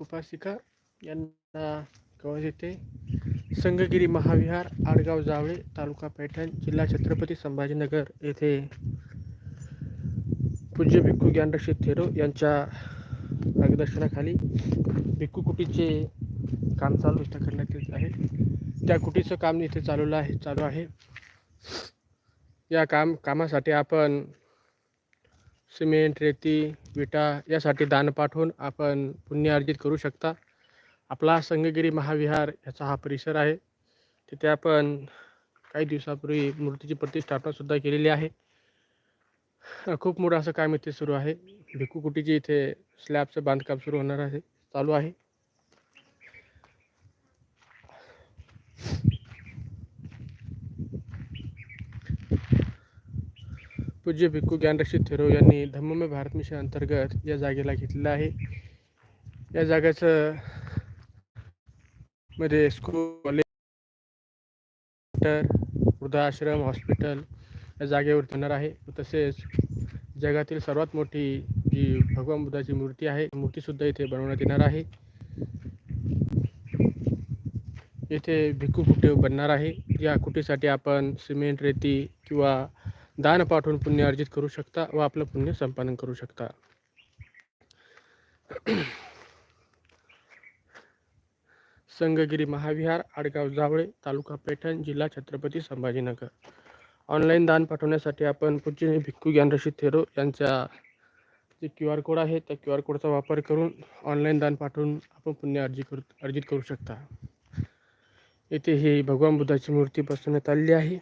उपासिका यांना कवच येथे संगगिरी महाविहार आडगाव जावळे तालुका पैठण जिल्हा छत्रपती संभाजीनगर येथे पूज्य भिक्खू ज्ञानरक्षित थेरो यांच्या मार्गदर्शनाखाली भिक्खू कुटीचे काम चालू इथं करण्यात येत आहे. त्या कुटीचं काम इथे चालवलं आहे चालू आहे. या काम कामासाठी आपण सिमेंट रेती विटा यासाठी दान पाठवून आपण पुण्य अर्जित करू शकता. आपला संगगिरी महाविहार याचा हा परिसर आहे. तिथे आपण काही दिवसापूर्वी मूर्तीची प्रतिष्ठापनासुद्धा केलेली आहे. खूप मोठं असं काम इथे सुरू आहे. भिक्खू कुटीची इथे स्लॅबचं बांधकाम सुरू होणार आहे. चालू आहे. पूज्य भिक्खू ज्ञानरक्षित थेरो यांनी धम्ममय भारत मिशन अंतर्गत या जागेला घेतलेलं आहे. या जागेचं मध्ये स्कूल कॉलेज वृद्धाश्रम हॉस्पिटल या जागेवर होणार आहे. तसेच जगातील सर्वात मोठी जी भगवान बुद्धाची मूर्ती आहे मूर्तीसुद्धा इथे बनवण्यात येणार आहे. येथे भिक्खू कुटी बनणार आहे? या कुटीसाठी आपण सिमेंट रेती किंवा दान पाठवून पुण्य अर्जित करू शकता व आपलं पुण्य संपादन करू शकता. संगगिरी महाविहार आडगाव जावळे तालुका पैठण जिल्हा छत्रपती संभाजीनगर. ऑनलाईन दान पाठवण्यासाठी आपण पूज्य भिक्खू ज्ञानरशी थेरो यांच्या जे क्यू आर कोड आहे त्या क्यू आर कोडचा वापर करून ऑनलाईन दान पाठवून आपण पुण्य अर्जित करू अर्जित करू शकता. येथे ही भगवान बुद्धाची मूर्ती बसवण्यात आलेली आहे.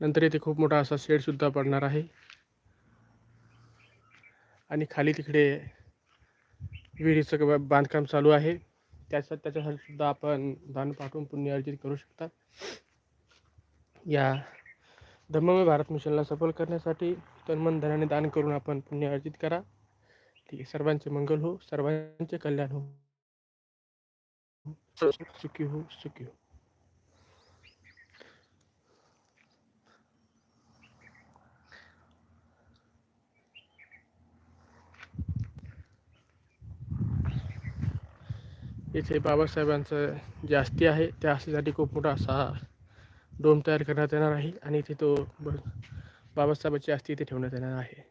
नंतर इथे खूप मोठा असा शेडसुद्धा पडणार आहे. आणि खाली तिकडे विहिरीचं बांधकाम चालू आहे. त्याचा त्याच्यासाठी सुद्धा आपण दान पाठवून पुण्य अर्जित करू शकता. या धम्ममय भारत मिशनला सफल करण्यासाठी तन्मन धनाने दान करून आपण पुण्य अर्जित करा. ठीक आहे सर्वांचे मंगल हो सर्वांचे कल्याण हो. सुखी हो सुखी हो. इथे बाबासाहेबांचं जे अस्थी आहे त्या अस्थीसाठी खूप मोठा असा डोम तयार करण्यात येणार आहे आणि इथे तो ब बाबासाहेबांची अस्थी इथे ठेवण्यात येणार आहे.